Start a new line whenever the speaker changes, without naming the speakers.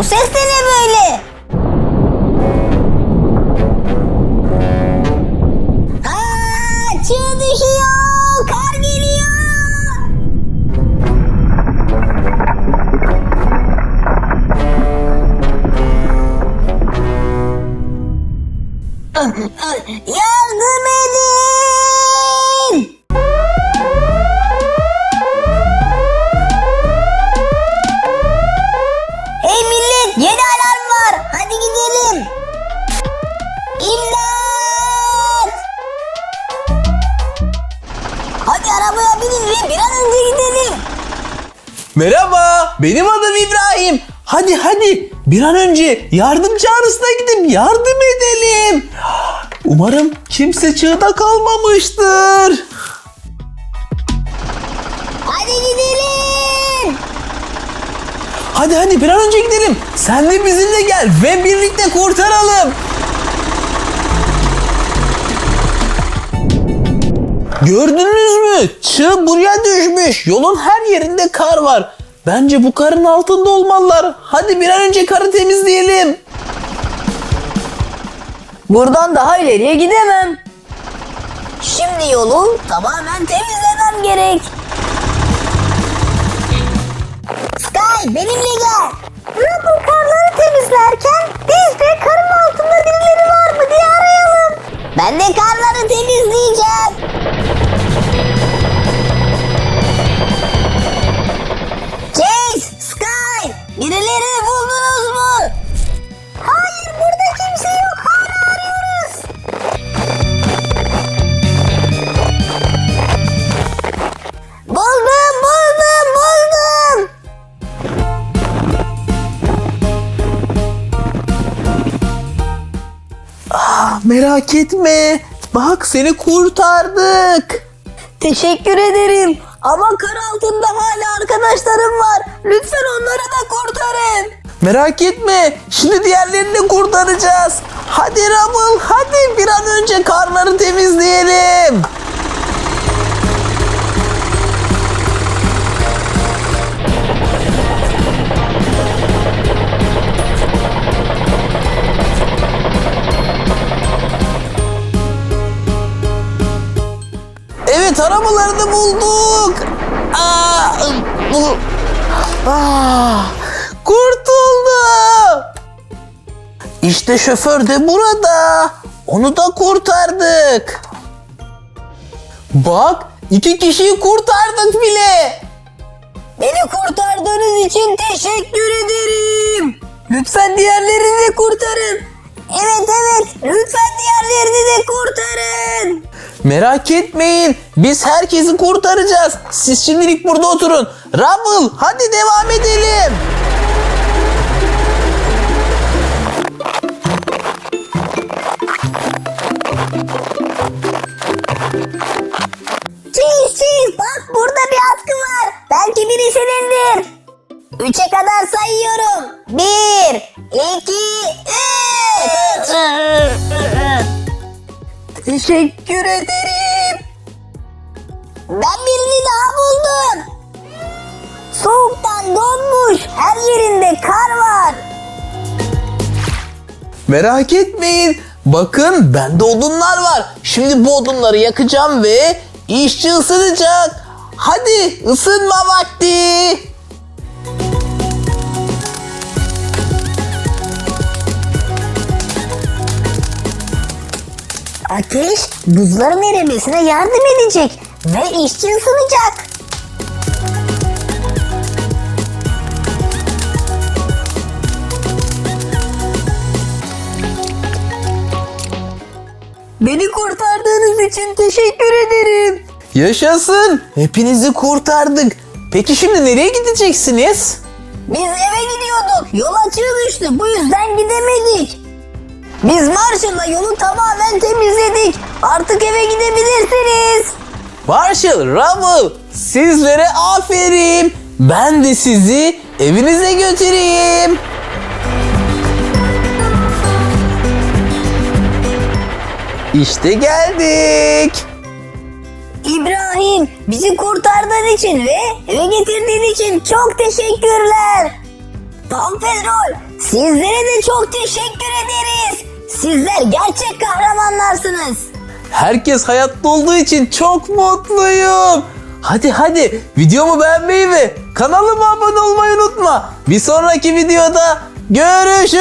Bu ses de ne böyle? Aa çığ düşüyor. Kar. Yardım edin! Ve bir an önce gidelim.
Merhaba, benim adım İbrahim. Hadi hadi bir an önce yardım çağrısına gidip yardım edelim. Umarım kimse çığda kalmamıştır.
Hadi gidelim.
Hadi hadi bir an önce gidelim. Sen de bizimle gel ve birlikte kurtaralım. Gördünüz mü? Çığ buraya düşmüş. Yolun her yerinde kar var. Bence bu karın altında olmalılar. Hadi bir an önce karı temizleyelim.
Buradan daha ileriye gidemem. Şimdi yolu tamamen temizlemem gerek. Sky benimle gel. Rubble karları temizlerken biz de karın altında birileri var mı diye arayalım. Ben de birileri buldunuz mu? Hayır burada kimse yok hala arıyoruz. Buldum buldum buldum.
Merak etme. Bak seni kurtardık.
Teşekkür ederim. Ama kar altında hala arkadaşlarım var. Lütfen onları da kurtarın.
Merak etme. Şimdi diğerlerini de kurtaracağız. Hadi Rubble hadi bir an önce karları temizleyelim. Arabalarını bulduk. Aa, bu, Aa, kurtuldu. İşte şoför de burada. Onu da kurtardık. Bak iki kişiyi kurtardık bile.
Beni kurtardığınız için teşekkür ederim. Lütfen diğerlerini de kurtarın. Evet evet lütfen diğerlerini de kurtarın.
Merak etmeyin. Biz herkesi kurtaracağız. Siz şimdilik burada oturun. Rubble hadi devam edelim.
Çiz çiz bak burada bir atkı var. Belki biri senindir. Üçe kadar sayıyorum. Bir, iki, üç. Teşekkür ederim. Ben birini daha buldum. Soğuktan donmuş. Her yerinde kar var.
Merak etmeyin. Bakın bende odunlar var. Şimdi bu odunları yakacağım ve işçi ısınacak. Hadi ısınma vakti.
Ateş buzların erimesine yardım edecek ve işçi ısınacak. Beni kurtardığınız için teşekkür ederim.
Yaşasın. Hepinizi kurtardık. Peki şimdi nereye gideceksiniz?
Biz eve gidiyorduk. Yol açığı düştü. Bu yüzden gidemedik. Biz Marshall'la yolu tamamen temizledik. Artık eve gidebilirsiniz.
Marshall, Rubble sizlere aferin. Ben de sizi evinize götüreyim. İşte geldik.
İbrahim bizi kurtardığın için ve eve getirdiğin için çok teşekkürler. Tom Pedrol sizlere de çok teşekkür ederiz. Sizler gerçek kahramanlarsınız.
Herkes hayatta olduğu için çok mutluyum. Hadi hadi videomu beğenmeyi ve kanalıma abone olmayı unutma. Bir sonraki videoda görüşürüz.